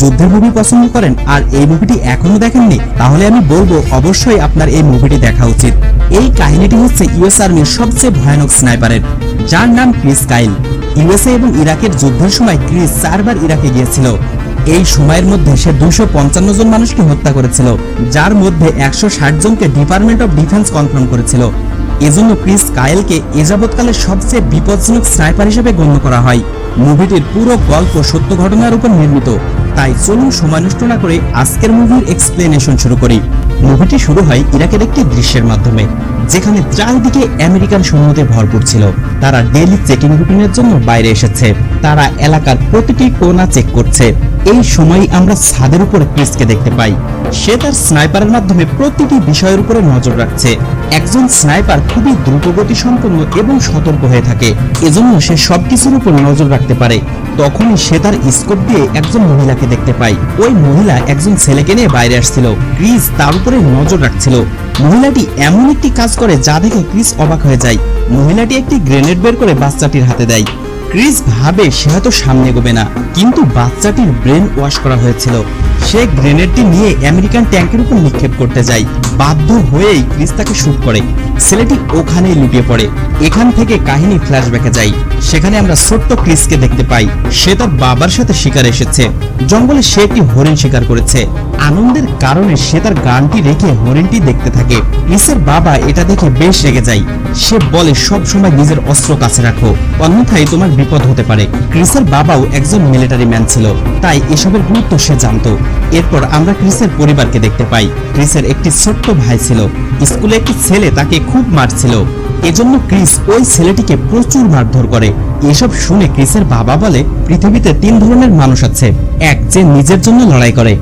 যুদ্ধের মুভি পছন্দ করেন আর এই মুভিটি এখনও দেখেননি, তাহলে আমি বলব অবশ্যই আপনার এই মুভিটি দেখা উচিত। এই কাহিনীটি হচ্ছে ইউএস আর্মির সবচেয়ে ভয়ানক স্নাইপারের, যার নাম ক্রিস কাইল। ইউএসএ এবং ইরাকের যুদ্ধের সময় ক্রিস চারবার ইরাকে গিয়েছিল। এই সময়ের মধ্যে সে দুশো পঞ্চান্ন জন মানুষকে হত্যা করেছিল, যার মধ্যে একশো ষাট জনকে ডিপার্টমেন্ট অফ ডিফেন্স কনফার্ম করেছিল। এজন্য ক্রিস কায়েলকে এ যাবৎকালের সবচেয়ে বিপজ্জনক স্নাইপার হিসেবে গণ্য করা হয়। মুভিটির পুরো গল্প সত্য ঘটনার উপর নির্মিত। তাই চলুন সময় না করে আজকের মুভির এক্সপ্লেনেশন শুরু করি। মুভিটি শুরু হয় ইরাকের একটি দৃশ্যের মাধ্যমে, যেখানে চারিদিকে আমেরিকান সৈন্যদের ভরপুর ছিল। তারা ডেইলি চেকিং রুটিনের জন্য বাইরে এসেছে। তারা এলাকার প্রতিটি কোণা চেক করছে। এই সময় আমরা ছাদের উপর ক্রিসকে দেখতে পাই। সে তার স্নাইপারের মাধ্যমে প্রতিটি বিষয়ের উপরে নজর রাখছে। একজন স্নাইপার খুবই দ্রুতগতি সম্পন্ন এবং সতর্ক হয়ে থাকে। এজন্য সে সবকিছুর উপর নজর রাখতে পারে। তখনই সে তার স্কোপ দিয়ে একজন মহিলাকে দেখতে পাই। ওই মহিলা একজন ছেলেকে নিয়ে বাইরে আসছিল। ক্রিস তার উপরে নজর রাখছিল। মহিলাটি এমন একটি কাজ করে যা দেখে ক্রিস অবাক হয়ে যায়। মহিলাটি একটি গ্রেনেড বের করে বাচ্চাটির হাতে দেয়। ক্রিস ভাবে সে হয়তো সামনে এগোবে না। কিন্তু বাচ্চাটির ব্রেন ওয়াশ করা হয়েছিল। সে গ্রেনেডটি নিয়ে আমেরিকান ট্যাঙ্কের উপর নিক্ষেপ করতে যায়। বাধ্য হয়েই ক্রিস তাকে শুট করে। ছেলেটি ওখানেই লুটিয়ে পড়ে। এখান থেকে কাহিনী ফ্ল্যাশব্যাকে যায়। সেখানে আমরা ছোট্ট ক্রিসকে দেখতে পাই। সে তার বাবার সাথে শিকার এসেছে। জঙ্গলে সে একটি হরিণ শিকার করেছে। আনন্দের কারণে সে তার গানটি রেখে হরিণটি দেখতে থাকে। ক্রিসের বাবা এটা দেখে বেশ রেগে যায়। সে বলে সব সময় নিজের অস্ত্র কাছে রাখো। অন্যথায় তোমার বিপদ হতে পারে। ক্রিসের বাবাও একজন মিলিটারি ম্যান ছিল, তাই এসবের গুরুত্ব সে জানতো। এরপর আমরা ক্রিসের পরিবারকে দেখতে পাই। ক্রিসের একটি ছোট্ট ভাই ছিল। স্কুলে একটি ছেলে তাকে খুব মারছিল। এজন্য ক্রিস ওই ছেলেটিকে প্রচুর মারধর করে। এসব শুনে ক্রিসের বাবা বলে, পৃথিবীতে তিন ধরনের মানুষ আছে। এক, যে নিজের জন্য লড়াই করে।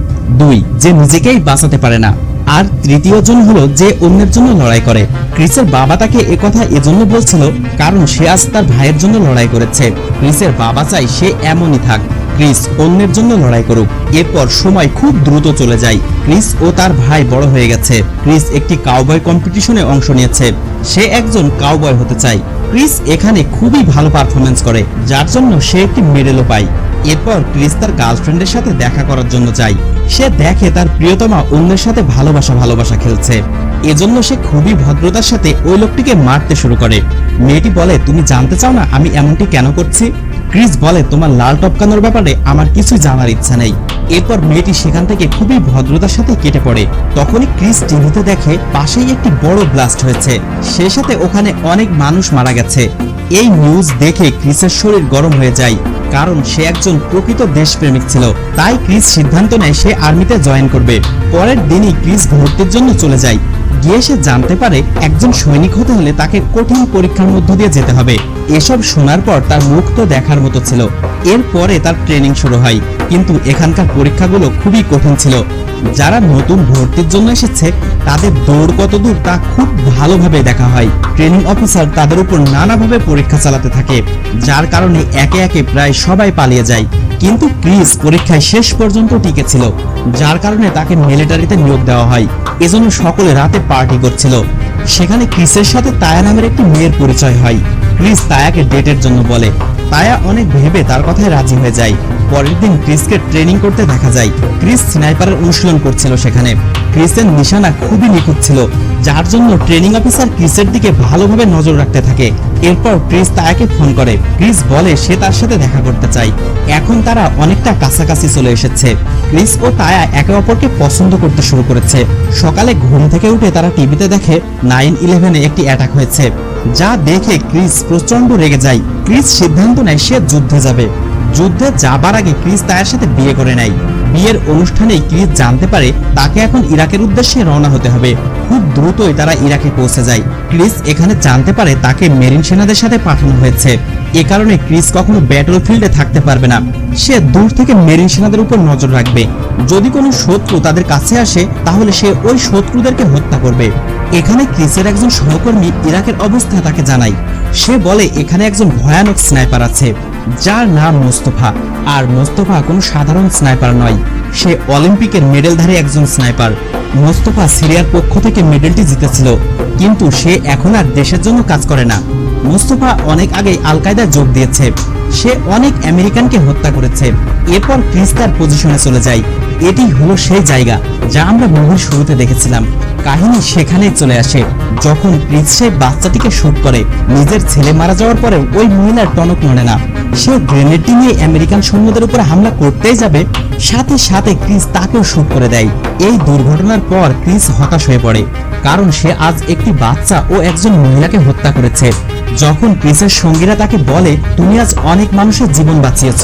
দুই, যে নিজেকেই বাঁচাতে পারে না। আর তৃতীয় জন হলো যে অন্যের জন্য লড়াই করে। ক্রিসের বাবা তাকে একথা এজন্য বলছিল, কারণ সে আজ তার ভাইয়ের জন্য লড়াই করেছে। ক্রিসের বাবা চাই সে এমনই থাক। ক্রিস অন্যের জন্য লড়াই করুক। এরপর সময় খুব দ্রুত চলে যায়। ক্রিস ও তার ভাই বড় হয়ে গেছে। ক্রিস একটি কাউবয় কম্পিটিশনে অংশ নিয়েছে। সে একজন কাউবয় হতে চায়। ক্রিস এখানে খুবই ভালো পারফরমেন্স করে, যার জন্য সে একটি মেডেলও পায়। এরপর ক্রিস তার গার্লফ্রেন্ডের সাথে দেখা করার জন্য যায়। সে দেখে তার প্রিয়তমা অন্যের সাথে ভালোবাসা ভালোবাসা খেলছে। এজন্য সে খুবই ভদ্রতার সাথে ওই লোকটিকে মারতে শুরু করে। মেয়েটি বলে, তুমি জানতে চাও না আমি এমনটি কেন করছি? ক্রিস বলে, তোমার লাল টপকানোর ব্যাপারে আমার কিছুই জানার ইচ্ছা নেই। এরপর মেয়েটি সেখান থেকে খুবই ভদ্রতার সাথে কেটে পড়ে। তখনই ক্রিস টিভিতে দেখে, পাশেই একটি বড় ব্লাস্ট হয়েছে। সে সাথে ওখানে অনেক মানুষ মারা গেছে। এই নিউজ দেখে ক্রিসের শরীর গরম হয়ে যায়। কারণ সে একজন প্রকৃত দেশপ্রেমিক ছিল। তাই ক্রিস সিদ্ধান্ত নেয় সে আর্মিতে জয়েন করবে। পরের দিনই ক্রিস ভর্তির জন্য চলে যায়। গিয়ে সে জানতে পারে একজন সৈনিক হতে হলে তাকে কঠিন পরীক্ষার মধ্য দিয়ে যেতে হবে। এসব শোনার পর তার মুখ তো দেখার মতো ছিল। এরপরে তার ট্রেনিং শুরু হয়। কিন্তু এখানকার পরীক্ষাগুলো খুবই কঠিন ছিল। যারা নতুন ভর্তির জন্য এসেছে, তাদের দৌড় কত দূর তা খুব ভালোভাবে দেখা হয়। ট্রেনিং অফিসার তাদের উপর নানাভাবে পরীক্ষা চালাতে থাকে, যার কারণে একে একে প্রায় সবাই পালিয়ে যায়। কিন্তু ক্রিস পরীক্ষায় শেষ পর্যন্ত টিকে ছিল, যার কারণে তাকে মিলিটারিতে নিয়োগ দেওয়া হয়। এজন্য সকলে রাতে পার্টি করছিল। সেখানে ক্রিসের সাথে তায়া নামের একটি মেয়ের পরিচয় হয়। ক্রিস তায়াকে ডেটের জন্য বলে। তায়া অনেক ভেবে তার কথায় রাজি হয়ে যায়। পরের দিন ক্রিসকে ট্রেনিং করতে দেখা যায়। ক্রিস স্নাইপারের অনুশীলন করছিল সেখানে। ক্রিসের নিশানা খুবই নিখুঁত ছিল, যার জন্য ট্রেনিং অফিসার ক্রিসের দিকে ভালোভাবে নজর রাখতে থাকে। এরপর ক্রিস তায়াকে ফোন করে। ক্রিস বলে সে তার সাথে দেখা করতে চায় এখন তারা অনেকটা কাছাকাছি চলে এসেছে। ক্রিস ও তায়া একে অপরকে পছন্দ করতে শুরু করেছে। সকালে ঘুম থেকে উঠে তারা টিভিতে দেখে নাইন ইলেভেনে একটি অ্যাটাক হয়েছে, যা দেখে ক্রিস প্রচণ্ড রেগে যায়। ক্রিস সিদ্ধান্ত নেয় সে যুদ্ধে যাবে। যুদ্ধে যাবার আগে ক্রিস তায়ের সাথে বিয়ে করে নেয়। বিয়ের অনুষ্ঠানেই ক্রিস জানতে পারে তাকে এখন ইরাকের উদ্দেশ্যে রওনা হতে হবে। খুব দ্রুতই তারা ইরাকে পৌঁছে যায়। ক্রিস এখানে জানতে পারে তাকে মেরিন সেনাদের সাথে পাঠানো হয়েছে। এ কারণে ক্রিস কখনো ব্যাটল ফিল্ডে থাকতে পারবে না। সে দূর থেকে মেরিন সেনাদের উপর নজর রাখবে। যদি কোনো শত্রু তাদের কাছে আসে, তাহলে সে ওই শত্রুদেরকে হত্যা করবে। এখানে ক্রিসের একজন সহকর্মী ইরাকের অবস্থা তাকে জানায়। সে বলে, এখানে একজন ভয়ানক স্নাইপার আছে, যার নাম মোস্তফা। আর মোস্তফা কোনো সাধারণ স্নাইপার নয়। সে অলিম্পিকের মেডেলধারী একজন স্নাইপার। মোস্তফা সিরিয়ার পক্ষ থেকে মেডেলটি জিতেছিল, কিন্তু সে এখন আর দেশের জন্য কাজ করে না। মোস্তফা অনেক আগেই আল কায়দায় যোগ দিয়েছে। সে অনেক আমেরিকানকে হত্যা করেছে। এরপর ক্রিস তার পজিশনে চলে যায়। এটি হলো সেই জায়গা যা আমরা মুভির শুরুতে দেখেছিলাম। কাহিনী সেখানেই চলে আসে। যখন ক্রিস সেই বাচ্চাটিকে শুট করে, নিজের ছেলে মারা যাওয়ার পরেও ওই মহিলার টনক নড়ে না। সে গ্রেনেডটি নিয়ে আমেরিকান সৈন্যদের উপর হামলা করতেই যাবে, সাথে সাথে ক্রিস তাকেও শুট করে দেয়। এই দুর্ঘটনার পর ক্রিস হতাশ হয়ে পড়ে, কারণ সে আজ একটি বাচ্চা ও একজন মহিলাকে হত্যা করেছে। যখন ক্রিসের সঙ্গীরা তাকে বলে, তুমি আজ অনেক মানুষের জীবন বাঁচিয়েছ,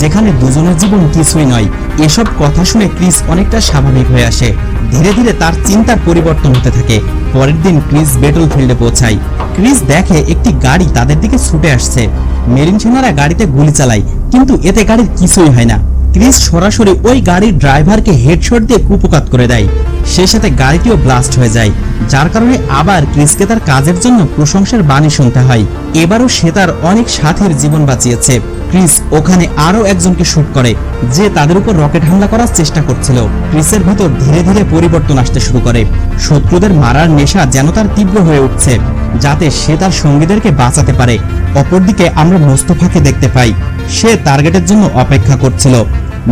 যেখানে দুজনের জীবন কিছুই নয়। এসব কথা শুনে ক্রিস অনেকটা স্বাভাবিক হয়ে আসে। ধীরে ধীরে তার চিন্তার পরিবর্তন হতে থাকে। পরের দিন ক্রিস বেটল ফিল্ডে পৌঁছায়। ক্রিস দেখে একটি গাড়ি তাদের দিকে ছুটে আসছে। মেরিন সেনারা গাড়িতে গুলি চালায়, কিন্তু এতে গাড়ির কিছুই হয় না। ক্রিস সরাসরি ওই গাড়ির ড্রাইভারকে হেডশট দিয়ে কুপকাত করে দেয়। সেই সাথে গাড়িটিও ব্লাস্ট হয়ে যায়, যার কারণে আবার ক্রিসকে তার কাজের জন্য প্রশংসার বাণী শুনতে হয়। এবারও সে তার অনেক সাথীর জীবন বাঁচিয়েছে। ক্রিস ওখানে আরও একজনকে শুট করে, যে তাদের উপর রকেট হামলা করার চেষ্টা করছিল। ক্রিসের ভিতর ধীরে ধীরে পরিবর্তন আসতে শুরু করে। শত্রুদের মারার নেশা যেন তার তীব্র হয়ে উঠছে, যাতে সে তার সঙ্গীদেরকে বাঁচাতে পারে। অপরদিকে আমরা মোস্তফাকে দেখতে পাই। সে টার্গেটের জন্য অপেক্ষা করছিল।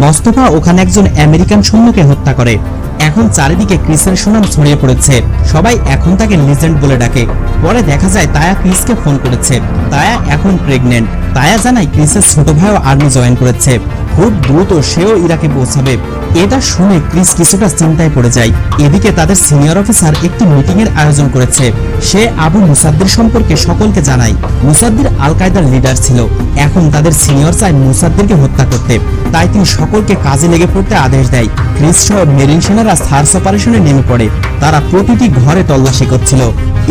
মোস্তফা ওখানে একজন আমেরিকান সৈন্যকে হত্যা করে। এখন চারিদিকে ক্রিসের সুনাম ছড়িয়ে পড়েছে। সবাই এখন তাকে লিজেন্ড বলে ডাকে। পরে দেখা যায় তায়া ক্রিসকে ফোন করেছে। তায়া এখন প্রেগনেন্ট। তায়া জানায় ক্রিসের ছোট ভাইও আর্মি জয়েন করেছে। খুব দ্রুত সেও ইরাকে পৌঁছাবে। এটা শুনে ক্রিস কিছুটা চিন্তায় পড়ে যায়। এদিকে তাদের সিনিয়র অফিসার একটি মিটিং এর আয়োজন করেছে। সে আবু মুসাদ্দির সম্পর্কে সকলকে জানায়। মুসাদ্দির আল কায়দার লিডার ছিল। এখন তাদের সিনিয়র চায় মুসাদ্দিরকে হত্যা করতে। তাই তিনি সকলকে কাজে লেগে পড়তে আদেশ দেয়। ক্রিস সহ মেরিন সেনারা সার্চ অপারেশনে নেমে পড়ে। তারা প্রতিটি ঘরে তল্লাশি করছিল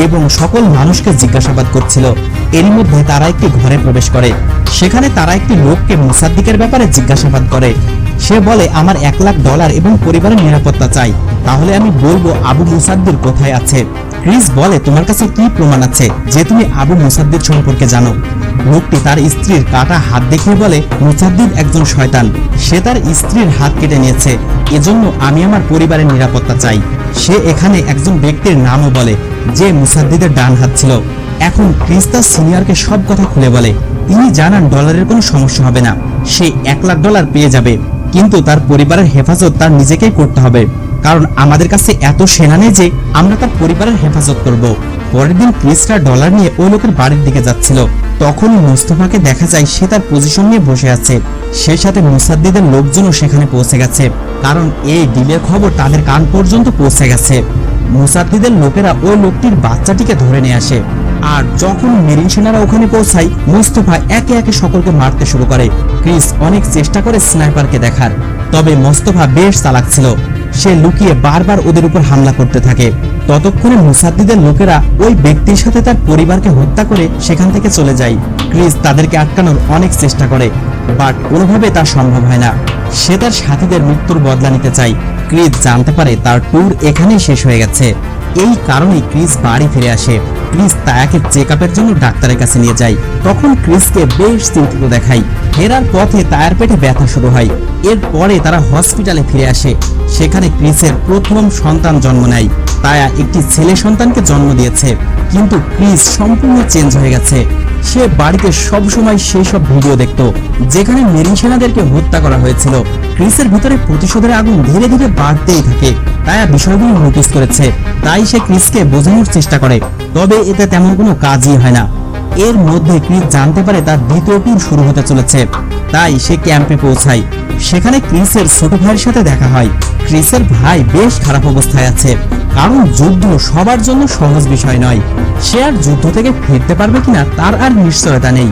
এবং সকল মানুষকে জিজ্ঞাসাবাদ করছিল। এরই মধ্যে তারা একটি ঘরে প্রবেশ করে। সেখানে তারা একটি লোককে মুসাদ্দিকের ব্যাপারে জিজ্ঞাসাবাদ করে। সে বলে, আমার এক লাখ ডলার এবং পরিবারের নিরাপত্তা চাই। তাহলে আমি বলব, আবু মুসাদ্দির কোথায় আছে? ক্রিস বলে, তোমার কাছে কি প্রমাণ আছে যে তুমি আবু মুসাদ্দির সম্পর্কে জানো? লোকটি তার স্ত্রীর কাটা হাত দেখিয়ে বলে মুসাদ্দিদ একজন শয়তান। সে তার স্ত্রীর হাত কেটে নিয়েছে। এজন্য আমি আমার পরিবারের নিরাপত্তা চাই। সে এখানে একজন ব্যক্তির নামও বলে, যে মুসাদ্দিদের ডান হাত ছিল। এখন ক্রিস তার সিনিয়রকে সব কথা খুলে বলে তিনি জানান ডলারের কোনো সমস্যা হবে না। সে এক লাখ ডলার পেয়ে যাবে। কিন্তু তার পরিবারের হেফাজত তার নিজেকেই করতে হবে। কারণ আমাদের কাছে এত সেনা নেই যে আমরা তার পরিবারের হেফাজত করব। পরের দিন ক্রিসরা ডলার নিয়ে ওই লোকের বাড়ির দিকে যাচ্ছিল। তখনই মোস্তফাকে দেখা যায় সে তার পজিশন নিয়ে বসে আছে। সেই সাথে মুসাদ্দিদের লোকজনও সেখানে পৌঁছে গেছে। কারণ এই ডিলের খবর তাদের কান পর্যন্ত পৌঁছে গেছে। মুসাদ্দিদের লোকেরা ওই লোকটির বাচ্চাটিকে ধরে নিয়ে আসে। আর যখন মেরিন সেনারা ওখানে পৌঁছায়, মুস্তফা একে একে সকলকে মারতে শুরু করে। ক্রিস অনেক চেষ্টা করে স্নাইপারকে দেখার, তবে মোস্তফা বেশ চালাক ছিল। সে লুকিয়ে বারবার ওদের উপর হামলা করতে থাকে। ততক্ষণে মুসাদ্দিদের লোকেরা ওই ব্যক্তির সাথে তার পরিবারকে হত্যা করে সেখান থেকে চলে যায়। ক্রিস তাদেরকে আটকানোর অনেক চেষ্টা করে, বাট কোনোভাবে তা সম্ভব হয় না। সে তার সাথীদের মৃত্যুর বদলা নিতে চায়। ক্রিস জানতে পারে তার ট্যুর এখানেই শেষ হয়ে গেছে। এই কারণে ক্রিস বাড়ি ফিরে আসে। ক্রিস তায়াকে চেক আপের জন্য ডাক্তারের কাছে নিয়ে যায়। তখন ক্রিসকে বেশ চিন্তিত দেখায়। ফেরার পথে তায়ার পেটে ব্যথা শুরু হয়। এরপরে তারা হসপিটালে ফিরে আসে। সেখানে ক্রিসের প্রথম সন্তান জন্ম নেয়। তায়া একটি ছেলে সন্তানকে জন্ম দিয়েছে। কিন্তু ক্রিস সম্পূর্ণ চেঞ্জ হয়ে গেছে। সে বাড়িতে সব সময় সেই সব ভিডিও দেখত, যেখানে মেরিন সেনাদেরকে হত্যা করা হয়েছিল। ক্রিসের ভিতরে প্রতিশোধের আগুন ধীরে ধীরে বাড়তেই থাকে তায়া বিষয়গুলো নোটিস করেছে। তাই সে ক্রিসকে বোঝানোর চেষ্টা করে, তবে এতে তেমন কোনো কাজই হয় না। এর মধ্যে ক্রিস জানতে পারে তার দ্বিতীয় ট্যুর শুরু হতে চলেছে। তাই সে ক্যাম্পে পৌঁছায়। সেখানে ক্রিসের ছোট ভাইয়ের সাথে দেখা হয়। ক্রিসের ভাই বেশ খারাপ অবস্থায় আছে। কারণ যুদ্ধ সবার জন্য সহজ বিষয় নয়। সে আর যুদ্ধ থেকে ফিরতে পারবে কিনা তার আর নিশ্চয়তা নেই।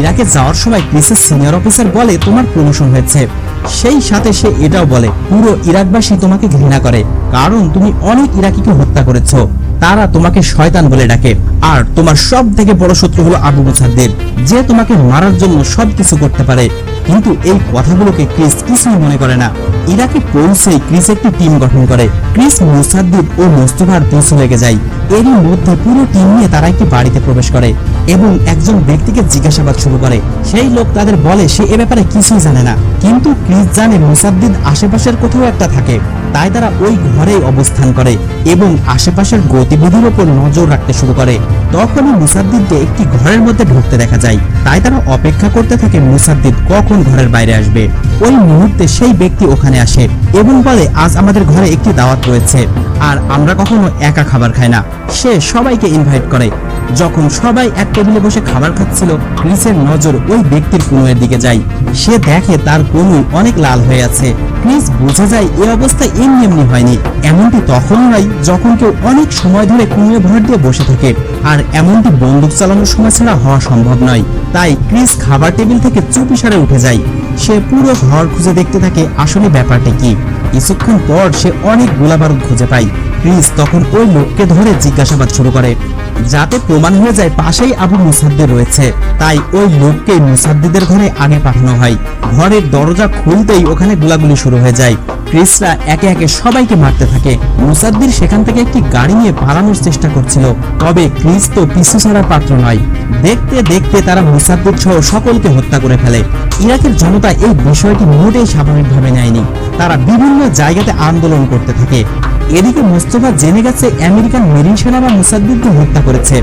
ইরাকে যাওয়ার সময় ক্রিসের সিনিয়র অফিসার বলে তোমার প্রমোশন হয়েছে। সেই সাথে সে এটাও বলে, পুরো ইরাকবাসী তোমাকে ঘৃণা করে, কারণ তুমি অনেক ইরাকিকে হত্যা করেছ। তারা তোমাকে শয়তান বলে ডাকে। আর তোমার সব থেকে বড় শত্রু হলো আবু মুসাদ্দির। যে তোমাকে মারার জন্য সবকিছু করতে পারে। কিন্তু এই কথাগুলোকে ক্রিস কিছুই মনে করে না। ইরাকে পৌঁছেই ক্রিস একটি টিম গঠন করে? ক্রিস মুসাদ্দিদ ও মোস্তফার পিছু লেগে যায়। এরই মধ্যে পুরো টিম নিয়ে তারা একটি বাড়িতে প্রবেশ করে এবং একজন ব্যক্তিকে জিজ্ঞাসাবাদ শুরু করে। সেই লোক তাদের বলে, সে এ ব্যাপারে কিছুই জানে না। কিন্তু ক্রিস জানে মুসাদ্দিদ আশেপাশের কোথাও একটা থাকে। তাই তারা ওই ঘরেই অবস্থান করে এবং আশেপাশের গতিবিধির উপর নজর রাখতে শুরু করে। তখনই মুসাদ্দিদকে একটি ঘরের মধ্যে ঢুকতে দেখা যায়। তাই তারা অপেক্ষা করতে থাকে মুসাদ্দিদ কখন ঘরের বাইরে আসবে। ওই মুহূর্তে সেই ব্যক্তি ওখানে আসে। এবং বলে আজ আমাদের ঘরে একটি দাওয়াত রয়েছে, আর আমরা কখনো একা খাবার খাই না। সে সবাইকে ইনভাইট করে। যখন সবাই এক টেবিলে বসে খাবার খাচ্ছিল ক্রিসের নজর ওই ব্যক্তির কুনুয়ের দিকে যায়। সে দেখে তার কনু অনেক লাল হয়ে আছে। ক্রিস বুঝে যায় এই অবস্থা এমনি এমনি হয়নি। এমনটি তখন হয় যখন কেউ অনেক সময় ধরে কুনুয়ে ভর দিয়ে বসে থাকে। আর এমনটি বন্দুক চালানোর সময় ছাড়া হওয়া সম্ভব নয়। তাই ক্রিস খাবার টেবিল থেকে চুপি সারে উঠে যায়। সে পুরো ঘর খুঁজে দেখতে থাকে আসলে ব্যাপারটা কি। কিছুক্ষণ পর সে অনেক গোলাবারুদ খুঁজে পায়। ক্রিস তখন ওই লোককে ধরে জিজ্ঞাসাবাদ শুরু করে। যাতে প্রমাণ হয়ে যায় পাশেই আবু মুসাদ্দে রয়েছে। তাই ওই লোককে মুসাদ্দিদের ঘরে আগে পাঠানো হয়। ঘরের দরজা খুলতেই ওখানে গোলাগুলি শুরু হয়ে যায়। ক্রিসরা একে একে সবাইকে মারতে থাকে। মুসাদ্দির সেখান থেকে একটি গাড়ি নিয়ে পালানোর চেষ্টা করছিল। তবে ক্রিস তো পিছু ছাড়ার পাত্র নয়। দেখতে দেখতে তারা মুসাদ্দিদ সহ সকলকে হত্যা করে ফেলে। ইরাকের জনতা এই বিষয়টি মোটেই স্বাভাবিকভাবে নেয়নি। তারা বিভিন্ন জায়গাতে আন্দোলন করতে থাকে। এদিকে মোস্তফা জেনে গেছে আমেরিকান মেরিন সেনারা মুসাদ্দিদকে হত্যা করেছে।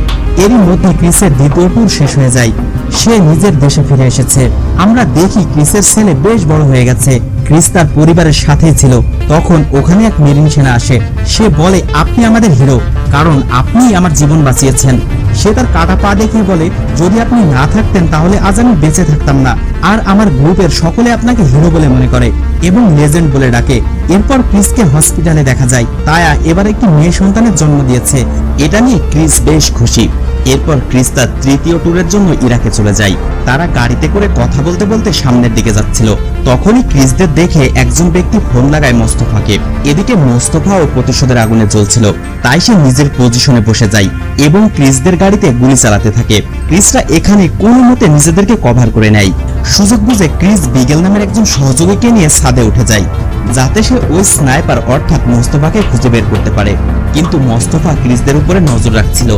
এরই মধ্যে ক্রিসের দ্বিতীয় ট্যুর শেষ হয়ে যায়। সে নিজের দেশে ফিরে এসেছে। আমরা দেখি ক্রিসের ছেলে বেশ বড় হয়ে গেছে। ক্রিস তার পরিবারের সাথেই ছিল। তখন ওখানে এক মেরিন সেনা আসে। সে বলে, আপনি আমাদের হিরো, কারণ আপনি আমার জীবন বাঁচিয়েছেন। সে তার কাটা পা দেখে বলে, যদি আপনি না থাকতেন তাহলে আজ আমি বেঁচে থাকতাম না। আর আমার গ্রুপের সকলে আপনাকে হিরো বলে মনে করে এবং লেজেন্ড বলে ডাকে। এরপর ক্রিসকে হসপিটালে দেখা যায়। তায়া এবার একটি মেয়ে সন্তানের জন্ম দিয়েছে। এটা নিয়ে ক্রিস বেশ খুশি। এরপর ক্রিস তার তৃতীয় ট্যুরের জন্য ইরাকে চলে যায়। তারা গাড়িতে করে কথা বলতে বলতে সামনের দিকে যাচ্ছিল। তখনই ক্রিসদের দেখে একজন ব্যক্তি ফোন লাগায় মোস্তফাকে। এদিকে মোস্তফা ও প্রতিশোধের আগুনে জ্বলছিল। তাই সে নিজের পজিশনে বসে যায় এবং ক্রিসদের গাড়িতে গুলি চালাতে থাকে। ক্রিসরা এখানে কোনো মতে নিজেদেরকে কভার করে নেয়। সুযোগ বুঝে ক্রিস বিগেল নামের একজন সহযোগীকে নিয়ে ছাদে উঠে যায়, যাতে সে ওই স্নাইপার অর্থাৎ মোস্তফাকে খুঁজে বের করতে পারে। কিন্তু মোস্তফা ক্রিসদের উপরে নজর রাখছিল।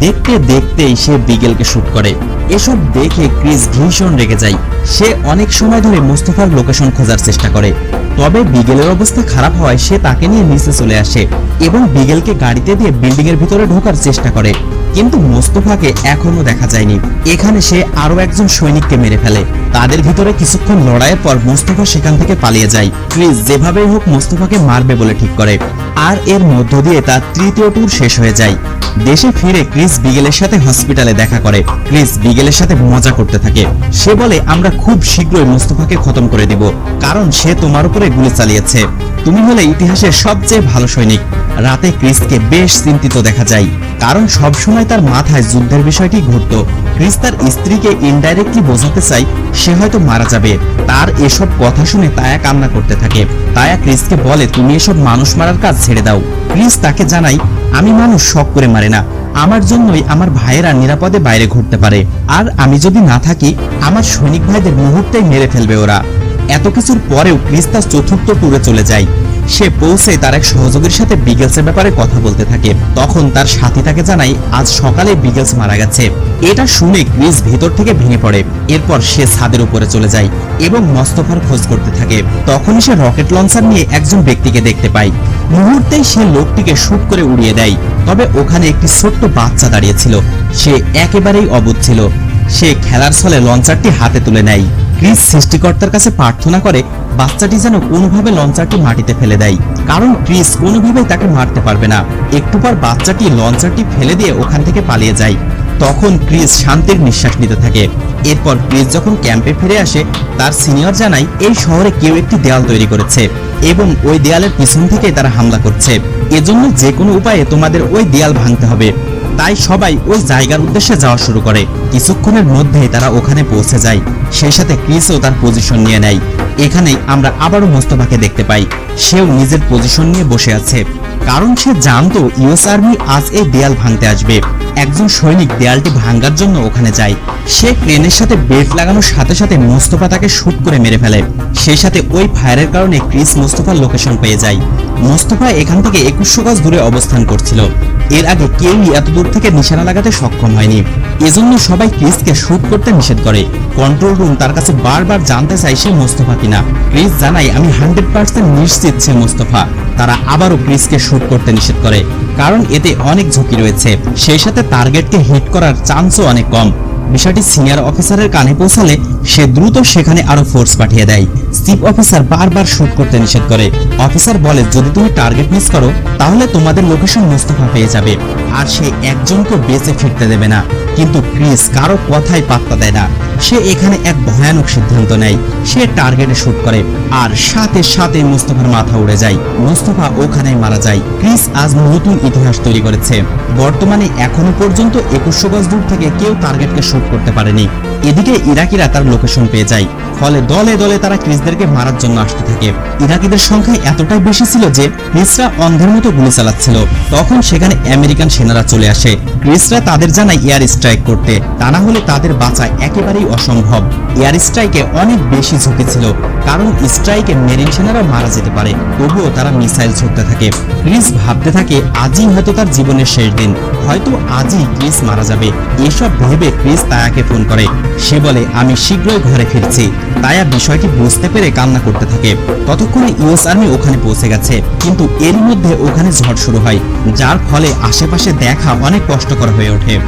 দেখতে দেখতেই সে বিগেলকে শুট করে। এসব দেখে ক্রিস ভীষণ রেগে যায়। সে অনেক সময় ধরে মোস্তফার লোকেশন খোঁজার চেষ্টা করে। তবে বিগেলের অবস্থা খারাপ হওয়ায় সে তাকে নিয়ে নিচে চলে আসে এবং বিগেলকে গাড়িতে দিয়ে বিল্ডিং এর ভিতরে ঢোকার চেষ্টা করে। কিন্তু মোস্তফাকে এখনও দেখা যায়নি। এখানে সে আরও একজন সৈনিককে মেরে ফেলে। তাদের ভিতরে কিছুক্ষণ লড়াইয়ের পর মোস্তফা সেখান থেকে পালিয়ে যায়। ক্রিস যেভাবেই হোক মোস্তফাকে মারবে বলে ঠিক করে। আর এর মধ্য দিয়ে তার তৃতীয় ট্যুর শেষ হয়ে যায়। দেশে ফিরে ক্রিস বিগেলের সাথে হসপিটালে দেখা করে। ক্রিস বিগেলের সাথে মজা করতে থাকে। সে বলে, আমরা খুব শীঘ্রই মুস্তফাকে খতম করে দিব। কারণ সে তোমার উপরে গুলি চালিয়েছে। তুমি হলে ইতিহাসের সবচেয়ে ভালো সৈনিক। রাতে ক্রিসকে বেশ চিন্তিত দেখা যায়। কারণ সবসময় তার মাথায় যুদ্ধের বিষয়টি ঘুরত ক্রিস তার স্ত্রীকে ইনডাইরেক্টলি বোঝাতে চাই, সে হয়তো মারা যাবে। তার এসব কথা শুনে তায়া কান্না করতে থাকে। তায়া ক্রিসকে বলে, তুমি এসব মানুষ মারার কাজ ছেড়ে দাও। ক্রিস তাকে জানাই আমি মানুষ, শখ করে মারে না। আমার জন্যই আমার ভাইয়েরা নিরাপদে বাইরে ঘুরতে পারে। আর আমি যদি না থাকি, আমার সৈনিক ভাইদের মুহূর্তেই মেরে ফেলবে ওরা। এত কিছুর পরেও ক্রিস তার চতুর্থ ট্যুরে চলে যায়। সে পৌঁছে তার এক সহযোগীর সাথে বিগেলসের ব্যাপারে কথা বলতে থাকে। তখন তার সাথী তাকে জানাই আজ সকালে বিগেলস মারা গেছে। এটা শুনে ক্রিস ভেতর থেকে ভেঙে পড়ে। এরপর সে ছাদের উপরে চলে যায় এবং মস্তফার খোঁজ করতে থাকে। তখনই সে রকেট লঞ্চার নিয়ে একজন ব্যক্তিকে দেখতে পায়। মুহূর্তেই সে লোকটিকে শুট করে উড়িয়ে দেয়। তবে ওখানে একটি ছোট্ট বাচ্চা দাঁড়িয়েছিল সে একেবারেই অবুধ ছিল। সে খেলার ছলে লঞ্চারটি হাতে তুলে নেয়। ক্রিস সৃষ্টিকর্তার কাছে প্রার্থনা করে, বাচ্চাটি যেন কোনোভাবে লঞ্চারটি মাটিতে ফেলে দেয়। কারণ ক্রিস কোনোভাবেই তাকে মারতে পারবে না। একটু পর বাচ্চাটি লঞ্চারটি ফেলে দিয়ে ওখান থেকে পালিয়ে যায়। তখন ক্রিস শান্তির নিঃশ্বাস নিতে থাকে। এরপর ক্রিস যখন ক্যাম্পে ফিরে আসে, তার সিনিয়র জানায়, এই শহরে কেউ একটি দেয়াল তৈরি করেছে এবং ওই দেয়ালের পিছন থেকে তারা হামলা করছে। এজন্য যে কোনো উপায়ে তোমাদের ওই দেয়াল ভাঙতে হবে। তাই সবাই ওই জায়গার উদ্দেশ্যে যাওয়া শুরু করে। কিছুক্ষণের মধ্যেই তারা ওখানে পৌঁছে যায়। সেই সাথে ক্রিসও তার পজিশন নিয়ে নেয়। এখানেই আমরা আবারও মোস্তফাকে দেখতে পাই। সেও নিজের পজিশন নিয়ে বসে আছে। কারণ সে জানতো ইউএস আর্মি আজ এই দেয়াল ভাঙতে আসবে। একজন সৈনিক দেয়ালটি ভাঙার জন্য ওখানে যায়। সে ক্রেনের সাথে বেল্ট লাগানোর সাথে সাথে মোস্তফা তাকে শুট করে মেরে ফেলে। সেই সাথে ওই ফায়ারের কারণে ক্রিস মোস্তফার লোকেশন পেয়ে যায়। মোস্তফা এখান থেকে একুশশো গজ দূরে অবস্থান করছিল। এর আগে কেউই এত দূর থেকে নিশানা লাগাতে সক্ষম হয়নি। এজন্য সবাই ক্রিসকে শুট করতে নিষেধ করে। কন্ট্রোল রুম তার কাছে বারবার জানতে চায় সে মোস্তফা কিনা। ক্রিস জানায়, আমি হান্ড্রেড পার্সেন্ট নিশ্চিত সে মোস্তফা। তারা আবারও ক্রিসকে শুট করতে নিষেধ করে। কারণ এতে অনেক ঝুঁকি রয়েছে। সেই সাথে টার্গেটকে হিট করার চান্সও অনেক কম। বিষয়টি সিনিয়র অফিসারের কানে পৌঁছালে সে দ্রুত সেখানে আরও ফোর্স পাঠিয়ে দেয়। চিফ অফিসার বারবার শুট করতে নিষেধ করে। অফিসার বলে, যদি তুমি টার্গেট মিস করো, তাহলে তোমাদের লোকেশন মোস্তফা পেয়ে যাবে। আর সে একজনকে বেঁচে ফিরতে দেবে না। কিন্তু ক্রিস কারও কথাই পাত্তা দেয় না। সে এখানে এক ভয়ানক সিদ্ধান্ত নেয়। সে টার্গেটে শুট করে। আর সাথে সাথে মুস্তফার মাথা উড়ে যায়। মুস্তফা ওখানে মারা যায়। ক্রিস আজ নতুন ইতিহাস তৈরি করেছে। বর্তমানে এখনও পর্যন্ত একুশশো গজ দূর থেকে কেউ টার্গেটকে শুট করতে পারেনি। এদিকে ইরাকিরা তার লোকেশন পেয়ে যায়। ফলে দলে দলে তারা ক্রিসদেরকে মারার জন্য আসতে থাকে। ইরাকিদের সংখ্যা এতটাই বেশি ছিল যে ক্রিসরা অন্ধের মতো গুলি চালাচ্ছিল। তখন সেখানে আমেরিকান সেনারা চলে আসে। ক্রিসরা তাদের জানায় এয়ার স্ট্রাইক করতে। তা না হলে তাদের বাঁচা একেবারেই অসম্ভব। এয়ার স্ট্রাইকে অনেক বেশি ঝুঁকি ছিল। কারণ স্ট্রাইকে মেরিন সেনারা মারা যেতে পারে। তবুও তারা মিসাইল ছুটতে থাকে। ক্রিস ভাবতে থাকে, আজই হয়তো তার জীবনের শেষ দিন। হয়তো আজই ক্রিস মারা যাবে। এসব ভেবে ক্রিস তায়াকে ফোন করে। সে বলে, আমি শীঘ্রই ঘরে ফিরছি। তায়া বিষয়টি বুঝতে পেরে কান্না করতে থাকে। ততক্ষণে ইউএস আর্মি ওখানে পৌঁছে গেছে। কিন্তু এর মধ্যে ওখানে ঝড় শুরু হয়, যার ফলে আশেপাশে দেখা অনেক কষ্টকর হয়ে ওঠে।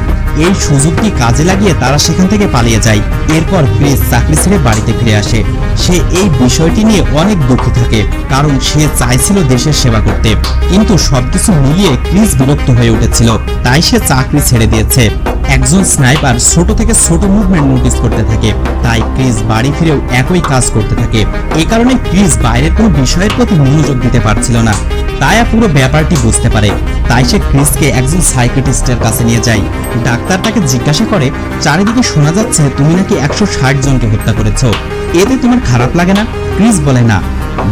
এই সুযোগটি কাজে লাগিয়ে তারা সেখান থেকে পালিয়ে যায়। এরপর ক্রিস চাকরি ছেড়ে বাড়িতে ফিরে আসে। সে এই বিষয়টি নিয়ে অনেক দুঃখী থাকে, কারণ সে চাইছিল দেশের সেবা করতে। কিন্তু সবকিছু মিলিয়ে ক্রিস বিরক্ত হয়ে উঠেছিল, তাই সে চাকরি ছেড়ে দিয়েছে। একজন স্নাইপার ছোট থেকে ছোট মুভমেন্ট নোটিস করতে থাকে। তাই ক্রিস বাড়ি ফিরেও একই কাজ করতে থাকে। এ কারণে ক্রিস বাইরের কোনো বিষয়ের প্রতি মনোযোগ দিতে পারছিল না। তায়া পুরো ব্যাপারটি বুঝতে পারে। তাই সে ক্রিসকে একজন সাইকিয়াট্রিস্টের কাছে নিয়ে যায়। ডাক্তার তাকে জিজ্ঞাসা করে, চারিদিকে শোনা যাচ্ছে তুমি নাকি একশো ষাট জনকে হত্যা করেছ। এতে তোমার খারাপ লাগে না? ক্রিস বলে, না।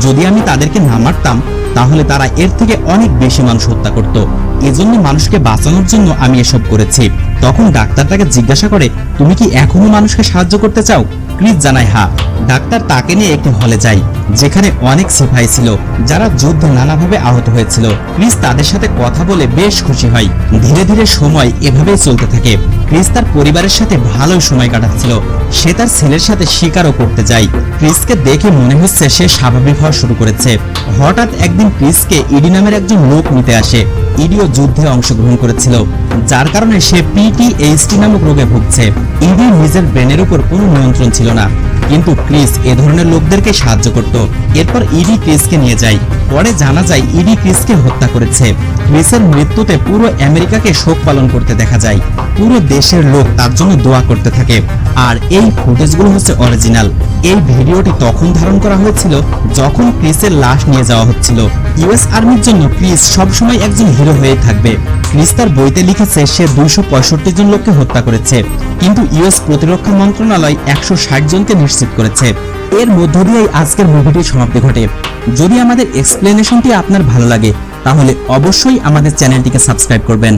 যদি আমি তাদেরকে না মারতাম, তাহলে তারা এর থেকে অনেক বেশি মানুষ হত্যা করত। এজন্য মানুষকে বাঁচানোর জন্য আমি এসব করেছি। তখন ডাক্তার তাকে জিজ্ঞাসা করে তুমি কি এখনও মানুষকে সাহায্য করতে চাও? ক্রিস জানায় হ্যাঁ ডাক্তার তাকে নিয়ে একটি হলে যায় যেখানে অনেক সিপাহী ছিল, যারা যুদ্ধে নানাভাবে আহত হয়েছিল। ক্রিস তাদের সাথে কথা বলে বেশ খুশি হয়। ধীরে ধীরে সময় এভাবেই চলতে থাকে। ক্রিস তার পরিবারের সাথে ভালোই সময় কাটাচ্ছিল। সে তার ছেলের সাথে শিকারও করতে যায়। ক্রিসকে দেখে মনে হচ্ছে সে স্বাভাবিক হওয়া শুরু করেছে। হঠাৎ একদিন ক্রিসকে ইডি নামের একজন লোক নিতে আসে। ইডিও যুদ্ধে অংশগ্রহণ করেছিল, যার কারণে সে পিটিএইচডি নামক রোগে ভুগছে। ইডি নিজের ব্রেনের উপর কোনো নিয়ন্ত্রণ ছিল না। কিন্তু ক্রিস এ ধরনের লোকদেরকে সাহায্য করত। এরপর ইডি ক্রিসকে নিয়ে যায়। পরে জানা যায় ইডি ক্রিসকে হত্যা করেছে। ক্রিসের মৃত্যুতে পুরো আমেরিকাকে শোক পালন করতে দেখা যায়। পুরো দেশের লোক তার জন্য দোয়া করতে থাকে। আর এই ফুটেজগুলো হচ্ছে অরিজিনাল। এই ভিডিওটি তখন ধারণ করা হয়েছিল যখন ক্রিসের লাশ নিয়ে যাওয়া হচ্ছিল। ইউএস আর্মির জন্য ক্রিস সবসময় একজন হিরো হয়ে থাকবে। ক্রিস তার বইতে লিখেছে, সে দুইশো পঁয়ষট্টি জন লোককে হত্যা করেছে। কিন্তু ইউএস প্রতিরক্ষা মন্ত্রণালয় একশো ষাট জনকে নিশ্চিত করেছে। এর মধ্য দিয়েই আজকের মুভিটির সমাপ্তি ঘটে। যদি আমাদের এক্সপ্লেনেশনটি আপনার ভালো লাগে, তাহলে অবশ্যই আমাদের চ্যানেলটিকে সাবস্ক্রাইব করবেন।